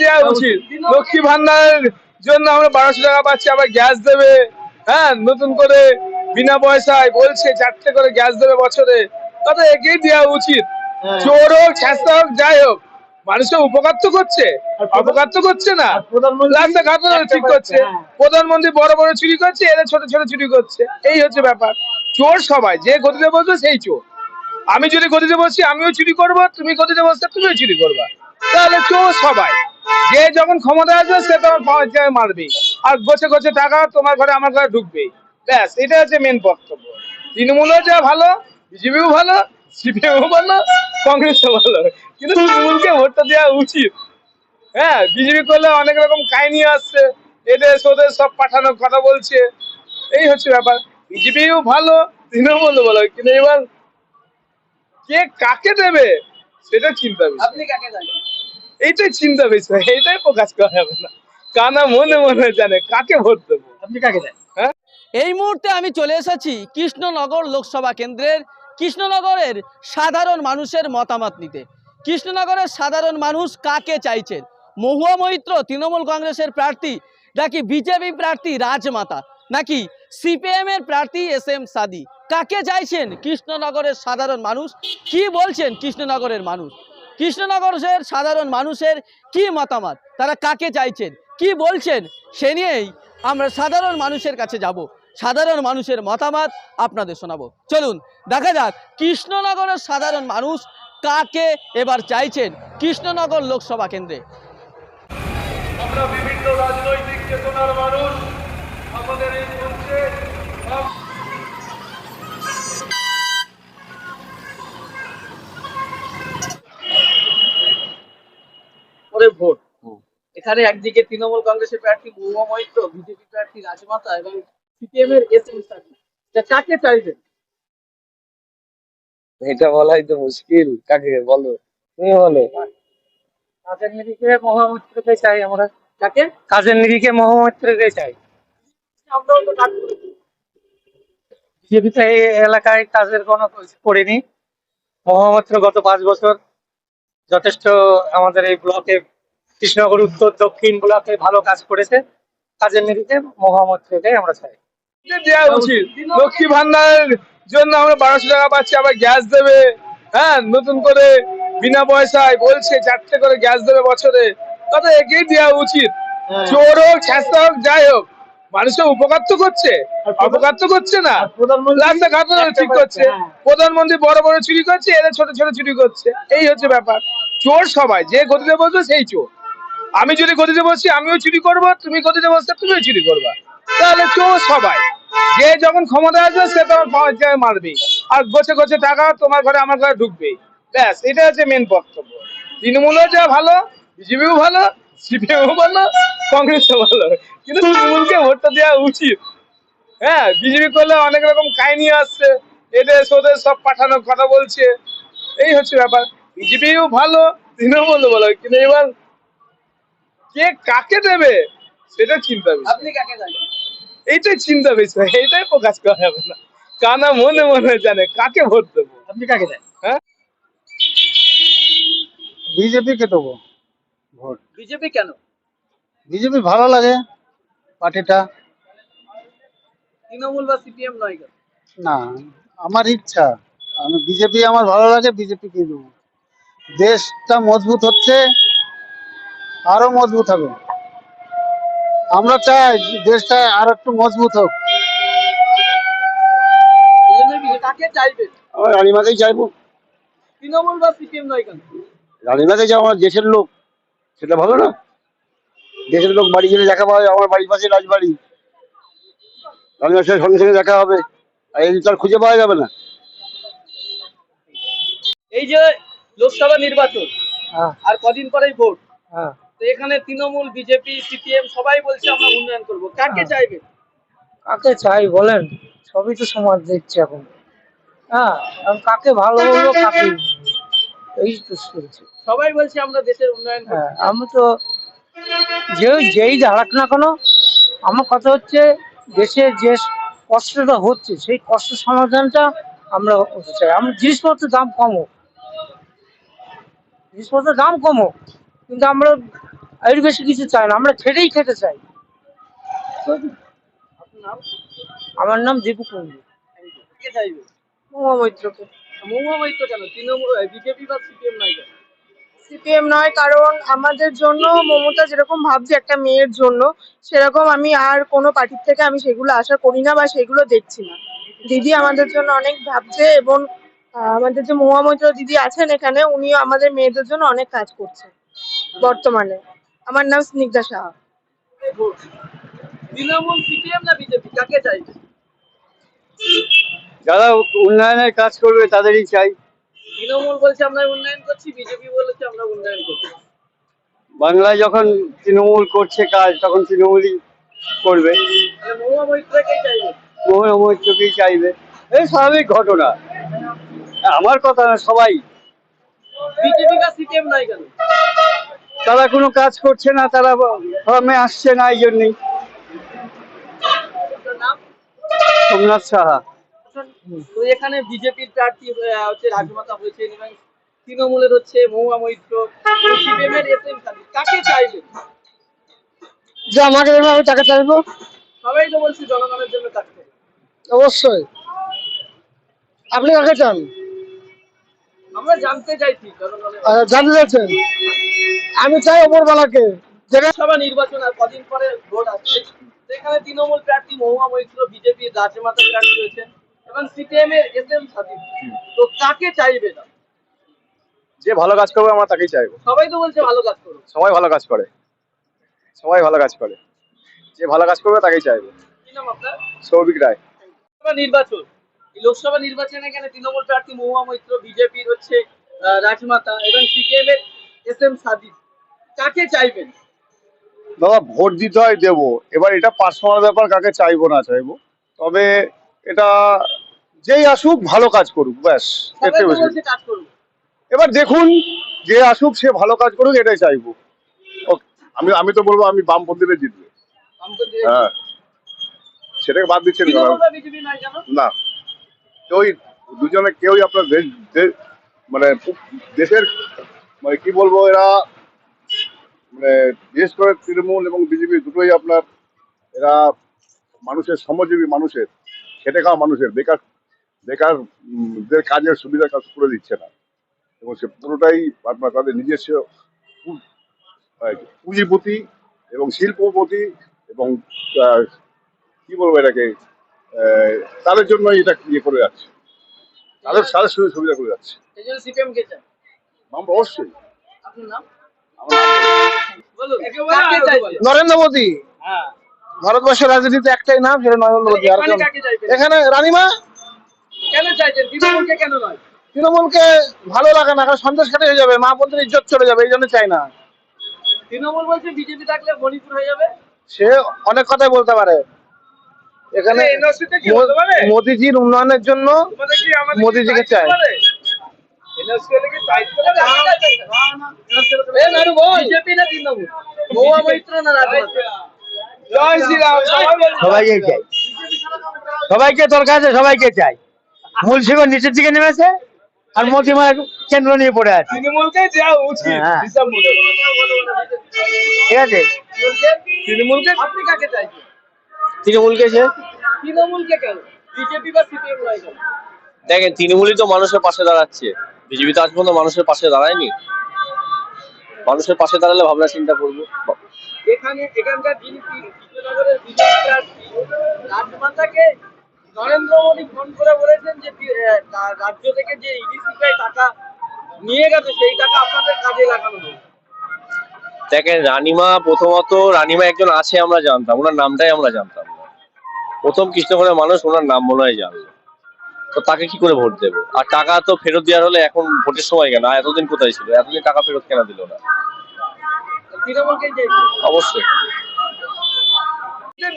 দেওয়া উচিত। লক্ষ্মী ভান্ডারের জন্য আমরা বারোশো টাকা পাচ্ছি আবার গ্যাস দেবে। হ্যাঁ নতুন করে বিনা পয়সায় বলছে চারটে করে গ্যাস দেবে বছরে। তাতে একেই দেওয়া উচিত। হ্যাঁ। চোর হোক ছাস্তা হোক যাই হোক মানুষের উপকার তো করছে। অপকার তো করছে না। রাস্তা ঘাট ঠিক করছে। হ্যাঁ। প্রধানমন্ত্রী বড় বড় চুরি করছে এরা ছোট ছোট চুরি করছে। এই হচ্ছে ব্যাপার। চোর সবাই যে গতিতে বসবে সেই চোর। আমি যদি গতিতে বসছি আমিও চুরি করব তুমি গতিতে বসতে তুমিও চুরি করবা। তাহলে চোর সবাই। যে যখন ক্ষমতা আসবে, সে তোমার পাওয়ার মারবে। আর গোছে গোছে টাকা তোমার ঘরে, আমার ঘরে ঢুকবে। ব্যাস, এটা হচ্ছে মেন বক্তব্য। তৃণমূলও যা ভালো, বিজেপিও ভালো, সিপিএমও ভালো, কংগ্রেসও ভালো। কিন্তু তৃণমূলকে ভোটটা দেওয়া উচিত। হ্যাঁ বিজেপি করলে অনেক রকম কাহিনী আসছে। এদের ওদের সব পাঠানোর কথা বলছে। এই হচ্ছে ব্যাপার। বিজেপিও ভালো, তৃণমূলও ভালো। কিন্তু এবার কে কাকে দেবে, সেটা চিন্তা আপনি কাকে এইটাই চিন্তা বিষয় এইটাই প্রকাশ করা যাবে না। কানা মনে মনে জানে কাকে ভোট দেবো? আপনি কাকে জানেন হ্যাঁ? এই মুহূর্তে আমি চলে এসেছি কৃষ্ণনগর লোকসভা কেন্দ্রের কৃষ্ণনগরের সাধারণ মানুষের মতামত নিতে। কৃষ্ণনগরের সাধারণ মানুষ কাকে চাইছেন? মহুয়া মৈত্র তৃণমূল কংগ্রেসের প্রার্থী নাকি বিজেপি প্রার্থী রাজমাতা নাকি সিপিএম এর প্রার্থী এস এম সাদি? কাকে চাইছেন কৃষ্ণনগরের সাধারণ মানুষ? কি বলছেন কৃষ্ণনগরের মানুষ? কৃষ্ণনগরের সাধারণ মানুষের কি মতামত? তারা কাকে চাইছেন? কি বলছেন? সে নিয়েই আমরা সাধারণ মানুষের কাছে যাব। সাধারণ মানুষের মতামত আপনাদের শোনাবো। চলুন, দেখা যাক কৃষ্ণনগরের সাধারণ মানুষ কাকে এবার চাইছেন কৃষ্ণনগর লোকসভা কেন্দ্রে। আমরা বিভিন্ন রাজনৈতিক চেতনার মানুষ, আমাদের এই মঞ্চে আম- করে ভোট এখানে একদিকে তৃণমূল কংগ্রেসের প্রার্থী মহুয়া মৈত্র বিজেপি প্রার্থী রাজমাতা এবং সিপিএম এর এস এম কাকে চাইবেন? এটা বলাই তো মুশকিল। কাকে? বলো। তুমি বলো। কাজের নিরিখে মহামৈত্রকে চাই আমরা। কাকে? কাজের নিরিখে মহামৈত্রকে চাই। আমরাও তো কাজ করেছি। বিজেপি তো এই এলাকায় কাজের কোনো করেনি। মহামৈত্র গত পাঁচ বছর যথেষ্ট আমাদের এই ব্লকে কৃষ্ণনগর উত্তর দক্ষিণ ব্লকে ভালো কাজ করেছে। কাজের নিরিখে মহামৈত্রকে আমরা চাই। দেওয়া উচিত। লক্ষ্মী ভান্ডারের জন্য আমরা বারোশো টাকা পাচ্ছি আবার গ্যাস দেবে। হ্যাঁ নতুন করে বিনা পয়সায় বলছে চারটে করে গ্যাস দেবে বছরে। তাতে একেই দেওয়া উচিত। হ্যাঁ। চোর হোক ছাস্তা হোক যাই হোক মানুষের উপকার তো করছে। অপকার তো করছে না। রাস্তা ঘাট ঠিক করছে। হ্যাঁ। প্রধানমন্ত্রী বড় বড় চুরি করছে এরা ছোট ছোট চুরি করছে। এই হচ্ছে ব্যাপার। চোর সবাই যে গতিতে বসবে সেই চোর। আমি যদি গতিতে বসছি আমিও চুরি করব, তুমি গতিতে বসতে, তুমিও চুরি করবা। তাহলে চোর সবাই। যে যখন ক্ষমতা আসবে, সে তোমার পাওয়ার মারবে আর গোছে গোছে টাকা তোমার ঘরে, আমার ঘরে ঢুকবে ব্যাস, এটা হচ্ছে মেন বক্তব্য। তৃণমূলও যা ভালো, বিজেপিও ভালো সিপিএমও ভালো, কংগ্রেসও ভালো। কিন্তু তৃণমূলকে ভোটটা দেওয়া উচিত। হ্যাঁ বিজেপি করলে অনেক রকম কাহিনী আসছে। এদের ওদের সব পাঠানোর কথা বলছে। এই হচ্ছে ব্যাপার। বিজেপিও ভালো, তৃণমূলও ভালো। কিন্তু এবার কে কাকে দেবে সেটা চিন্তা আপনি কাকে এইটাই চিন্তা বিষয় এইটাই প্রকাশ করা যাবে না। কানা মনে মনে জানে কাকে ভোট দেবো। আপনি কাকে জানেন হ্যাঁ? বিজেপিকে দেবো ভোট? বিজেপি কেন? বিজেপি ভালো লাগে পার্টিটা। তৃণমূল বা সিপিএম নয় কেন? না আমার ইচ্ছা আমি বিজেপি আমার ভালো লাগে বিজেপি কে দেবো। দেশটা মজবুত হচ্ছে আরও মজবুত হবে। আমরা চাই দেশটা আর একটু মজবুত হোক। রানীমাকেই চাইব। তৃণমূল বা সিপিএম নয় কেন? রানীমাকে যে আমার দেশের লোক। সেটা ভালো না? দেশের লোক বাড়ি গেলে দেখা পাবে আমার বাড়ির পাশে রাজবাড়ি। রানীমার সাথে সঙ্গে সঙ্গে দেখা হবে। আর এই তো আর খুঁজে পাওয়া যাবে না। এই যে লোকসভা নির্বাচন হ্যাঁ। আর কদিন পরেই ভোট। হ্যাঁ। তো এখানে তৃণমূল বিজেপি সিপিএম সবাই বলছে আমরা উন্নয়ন করব। কাকে চাইবেন কাকে চাই বলেন? সবই তো সমাজ দেখছে এখন। হ্যাঁ কাকে ভালো বলব কাকে এই তো চলছে। সবাই বলছে আমরা দেশের উন্নয়ন হ্যাঁ আমি তো যে যেই দাঁড়াক না কেন আমার কথা হচ্ছে দেশে যে কষ্টটা হচ্ছে সেই কষ্ট সমাধানটা আমরা হতে চাই। আমরা জিনিসপত্রের দাম কমো। জিনিসপত্রের দাম কমো। কিন্তু আমরা এর বেশি কিছু চাই না আমরা খেটেই খেতে চাই। আমার নাম দীপু কুন্ডু কে চাইবে? মহুয়া মৈত্রকে মহুয়া মৈত্র কেন? তৃণমূল বিজেপি বা সিপিএম নাই কেন? সিপিএম নয় কারণ আমাদের জন্য মমতা যেরকম ভাবছে একটা মেয়ের জন্য সেরকম আমি আর কোনো পার্টির থেকে আমি সেগুলো আশা করি না বা সেগুলো দেখছি না। দিদি আমাদের জন্য অনেক ভাবছে এবং আমাদের যে মহুয়া মৈত্র দিদি আছেন এখানে উনিও আমাদের মেয়েদের জন্য অনেক কাজ করছেন। বর্তমানে। আমার নাম স্নিগ্ধা সাহা। ভোট তৃণমূল সিপিএম না বিজেপি? কাকে যারা উন্নয়নের কাজ করবে তাদেরই চাই। তৃণমূল বলছে আমরা উন্নয়ন করছি বিজেপি বলেছে আমরা উন্নয়ন করছি। বাংলায় যখন তৃণমূল করছে কাজ তখন তৃণমূলই করবে। মহুয়া মৈত্রকেই চাইবে। এই স্বাভাবিক ঘটনা। আমার কথা না সবাই। বিজেপি বা সিপিএম নাই কেন? তারা কোনো কাজ করছে না তারা ফর্মে আসছে না এই জন্যই। সোমনাথ সাহা। তো এখানে বিজেপির প্রার্থী হচ্ছে রাজমাতা হয়েছেন এবং তৃণমূলের হচ্ছে মহুয়া মৈত্র সিপিএম এর এস এম কাকে চাইবে? যে আমাকে দেবে আমি তাকে চাইব। সবাই তো বলছে জনগণের জন্য কাজ অবশ্যই। আপনি কাকে চান? জানতে চাইছি জানতে চাচ্ছেন আমি চাই ওপরবেলাকে যেটা লোকসভা নির্বাচন আর কদিন পরে ভোট আসছে। সেখানে তৃণমূল প্রার্থী মহুয়া মৈত্র বিজেপির রাজ্যমাতা প্রার্থী রয়েছে এবং সিপিএম এর এস এম সাদিক। তো কাকে চাইবে না যে ভালো কাজ করবে আমরা তাকেই চাইব। সবাই তো বলছে ভালো কাজ করো সবাই ভালো কাজ করে। সবাই ভালো কাজ করে। যে ভালো কাজ করবে তাকেই চাইব। কি নাম আপনার? সৌভিক রায়। নির্বাচন। লোকসভা নির্বাচনে এখানে তৃণমূল প্রার্থী মহুয়া মৈত্র বিজেপির হচ্ছে রাজমাতা এবং সিপিএম এর এস এম সাদিক কাকে চাইবেন? দাদা ভোট দিতে হয় দেবো। এবার এটা পার্সোনাল ব্যাপার কাকে চাইব না চাইব। তবে এটা যেই আসুক ভালো কাজ করুক ব্যাস এবার দেখুন যে আসুক সে ভালো কাজ করুক এটাই চাইব। আমি আমি তো বলব আমি বামপন্থীরা জিতবে। হ্যাঁ। সেটাকে বাদ দিচ্ছেন না। কেউই, দুজনে কেউই আপনার দেশ মানে দেশের মানে কি বলব, এরা মানে বিশেষ করে তৃণমূল এবং বিজেপি দুটোই আপনার, এরা মানুষের শ্রমজীবী মানুষের, খেটে খাওয়া মানুষের, বেকার বেকারদের কাজের সুবিধা কাজ করে দিচ্ছে না। এবং সে পুরোটাই আপনার তাদের নিজস্ব পুঁজিপতি এবং শিল্পপতি এবং কি বলব এটাকে তাদের জন্য এটা ইয়ে করে যাচ্ছে। তাদের তাদের সুযোগ সুবিধা করে যাচ্ছে। অবশ্যই। নরেন্দ্র মোদী। হ্যাঁ। ভারতবর্ষের রাজনীতিতে একটাই নাম সেটা নরেন্দ্র মোদী। আর এখানে রানীমা। কেন চাইছেন? তৃণমূলকে কেন নয়? তৃণমূলকে ভালো লাগে না কারণ সন্দেশ খাটে হয়ে যাবে। মা বোনদের ইজ্জত চলে যাবে এই জন্য চাই না। তৃণমূল বলছে বিজেপি থাকলে মণিপুর হয়ে যাবে? সে অনেক কথাই বলতে পারে। এখানে মোদিজির উন্নয়নের জন্য মোদিজিকে চাই। সবাইকে চাই সবাইকে দরকার আছে সবাইকে চাই মূল শিখর নিচের দিকে নেমেছে আর মোদি কেন্দ্র নিয়ে পড়ে আছে হ্যাঁ। ঠিক আছে তৃণমূলকে আপনি কাকে চাইছেন তৃণমূলকে যে তৃণমূলকে কেন? বিজেপি বা সিপিএম নয় কেন? দেখেন তৃণমূলই তো মানুষের পাশে দাঁড়াচ্ছে। বিজেপি তো আজ পর্যন্ত মানুষের পাশে দাঁড়ায়নি। মানুষের পাশে দাঁড়ালে ভাবনা চিন্তা করব। এখানে এখানকার যিনি কৃ- বিজেপি প্রার্থী রাজমাতাকে নরেন্দ্র মোদী ফোন করে বলেছেন যে বি- আহ, রা- রাজ্য থেকে যে ইডিসিআই টাকা নিয়ে গেছে সেই টাকা আপনাদের কাজে লাগানো হবে দেখেন রানিমা প্রথমত রানিমা একজন আছে আমরা জানতাম ওনার নামটাই আমরা জানতাম। প্রথম কৃষ্ণগড়ের মানুষ ওনার নাম মনে হয় জানলো। তো তাকে কি করে ভোট দেবো? আর টাকা তো ফেরত দেওয়ার হলে এখন ভোটের সময় কেন? আর এতদিন কোথায় ছিল? এতদিন টাকা ফেরত কেন দিল না অবশ্যই।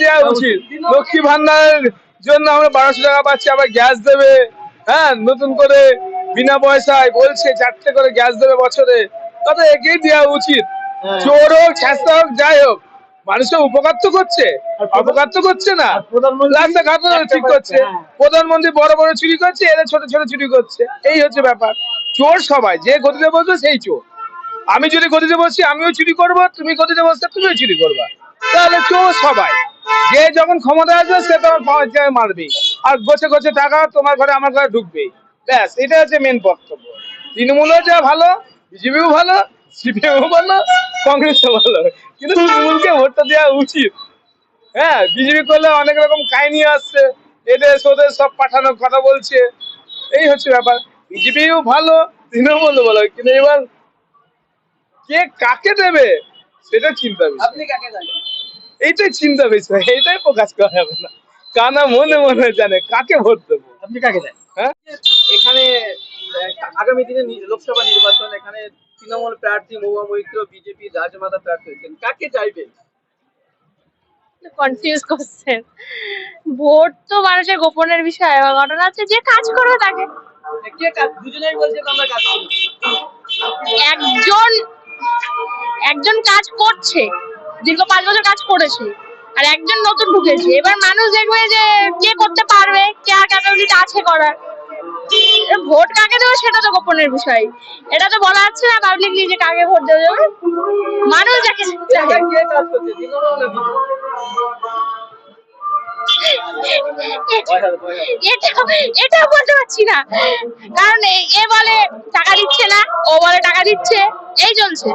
দেওয়া উচিত। লক্ষ্মী ভান্ডারের জন্য আমরা বারোশো টাকা পাচ্ছি আবার গ্যাস দেবে। হ্যাঁ নতুন করে বিনা পয়সায় বলছে চারটে করে গ্যাস দেবে বছরে। কথা একেই দেওয়া উচিত। চোর হোক ছাস্তা হোক যাই হোক। মানুষের উপকার তো করছে অপকার তো করছে না। রাস্তাঘাট ঠিক করছে? প্রধানমন্ত্রী বড় বড় চুরি করছে এরা ছোট ছোট চুরি করছে। এই হচ্ছে ব্যাপার। চোর সবাই যে গতিতে বসবে সেই চোর। আমি যদি গতিতে বসছি আমিও চুরি করব তুমি গতিতে বসতে তুমিও চুরি করবা। তাহলে চোর সবাই। যে যখন ক্ষমতা আসবে সে তোমার জায়গায় মারবে। আর গোছে গোছে টাকা তোমার ঘরে আমার ঘরে ঢুকবে। ব্যাস এটা হচ্ছে মেন বক্তব্য। তৃণমূলও যা ভালো বিজেপিও ভালো সিপিএমও ভালো কংগ্রেসও ভালো। কিন্তু তৃণমূলকে ভোটটা দেওয়া উচিত। হ্যাঁ বিজেপি করলে অনেক রকম কাহিনী আসছে। এদের ওদের সব পাঠানোর কথা বলছে। এই হচ্ছে ব্যাপার। বিজেপিও ভালো তৃণমূলও ভালো। কিন্তু এবার কে কাকে দেবে সেটা চিন্তা আপনি কাকে এইটাই চিন্তা বিষয় এইটাই প্রকাশ করা যাবে না। কানা মনে মনে জানে কাকে ভোট দেবো। আপনি কাকে দেন? হ্যাঁ? এখানে আগামী দিনে লোকসভা নির্বাচন এখানে তৃণমূল প্রার্থী মহুয়া মৈত্র বিজেপি রাজমাতা প্রার্থী হয়েছেন। কাকে চাইবেন কনফিউজ করছেন ভোট তো মানুষের গোপনের বিষয় এবার ঘটনা হচ্ছে যে কাজ করবে তাকে। দুজনেই বলছে আমরা কাজ একজন একজন কাজ করছে দীর্ঘ পাঁচ বছর কাজ করেছে আর একজন নতুন ঢুকেছে। এবার মানুষ দেখবে যে কে করতে পারবে কে আর ক্যাপাবিলিটি আছে করার। ভোট কাকে দেবে সেটা তো গোপনের বিষয়। এটা তো বলা যাচ্ছে না পাবলিকলি যে কাকে ভোট দেবে মানুষ যাকে এটা বলতে পারছি না। কারণ এ বলে টাকা দিচ্ছে না, ও বলে টাকা দিচ্ছে। এই চলছে।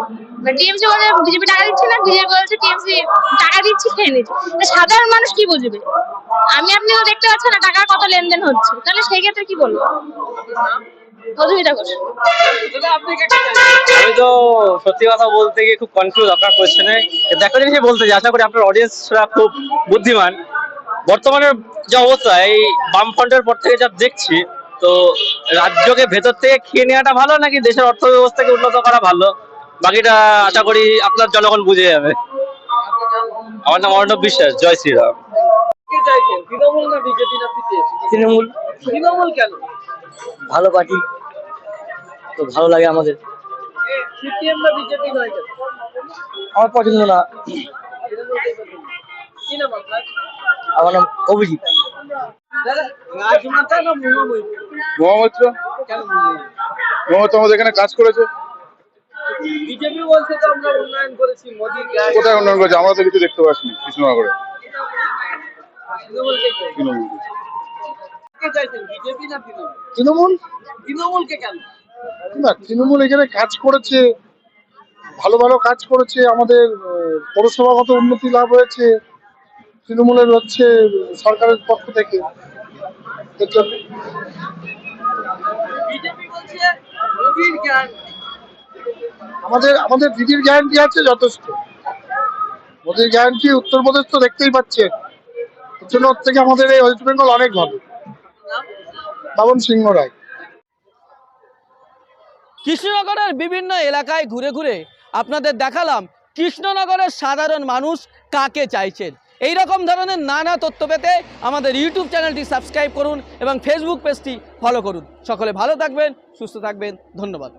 টিএমসি বলে বিজেপি টাকা দিচ্ছে না, বিজেপি বলছে টিএমসি টাকা দিচ্ছে, খেয়ে নিচ্ছে। সাধারণ মানুষ কি বুঝবে? আমি আপনি দেখতে পাচ্ছেন না টাকার কত লেনদেন হচ্ছে। তাহলে সেই ক্ষেত্রে কি বলব? আমি তো সত্যি কথা বলতে গিয়ে খুব আপনার দেখো জিনিস বলতে আশা করি আপনার অডিয়েন্সরা খুব বুদ্ধিমান। বর্তমানে যে অবস্থা, এই বামফ্রন্টের পর থেকে যা দেখছি তো রাজ্যকে ভেতর থেকে খেয়ে নেওয়াটা ভালো নাকি দেশের অর্থ ব্যবস্থাকে উন্নত করা ভালো? বাকিটা আশা করি আপনার জনগণ বুঝে যাবে। আমার নাম অর্ণব বিশ্বাস জয় শ্রীরাম। তৃণমূল না বিজেপি না তৃণমূল। তৃণমূল কেন? ভালো পার্টি। তো ভালো লাগে আমাদের। সিপিএম না বিজেপি নয় আমার পছন্দ না। আমার নাম অভিজিৎ। দাদা রাজমাতা না মহামৈত্র? কেন মহুয়া মৈত্র? মহামৈত্র আমাদের এখানে কাজ করেছে? বিজেপি বলছে তো আমরা উন্নয়ন করেছি মোদির কোথায় উন্নয়ন করেছে? আমরা তো কিছু দেখতে পাচ্ছি কৃষ্ণনগরে। তৃণমূল? তৃণমূলকে কেন? না তৃণমূল এখানে কাজ করেছে ভালো ভালো কাজ করেছে আমাদের পৌরসভাগত উন্নতি লাভ হয়েছে। তৃণমূলের হচ্ছে সরকারের পক্ষ থেকে। আমাদের আমাদের দিদির গ্যারান্টি আছে যথেষ্ট। মোদির গ্যারান্টি উত্তরপ্রদেশ তো দেখতেই পাচ্ছে এর জন্য ওর থেকে আমাদের এই ওয়েস্ট বেঙ্গল অনেক ভালো। বাবন সিংহ রায়। কৃষ্ণনগরের বিভিন্ন এলাকায় ঘুরে ঘুরে আপনাদের দেখালাম কৃষ্ণনগরের সাধারণ মানুষ কাকে চাইছেন। এই রকম ধরনের নানা তথ্য পেতে আমাদের ইউটিউব চ্যানেলটি সাবস্ক্রাইব করুন এবং ফেসবুক পেজটি ফলো করুন। সকলে ভালো থাকবেন, সুস্থ থাকবেন। ধন্যবাদ।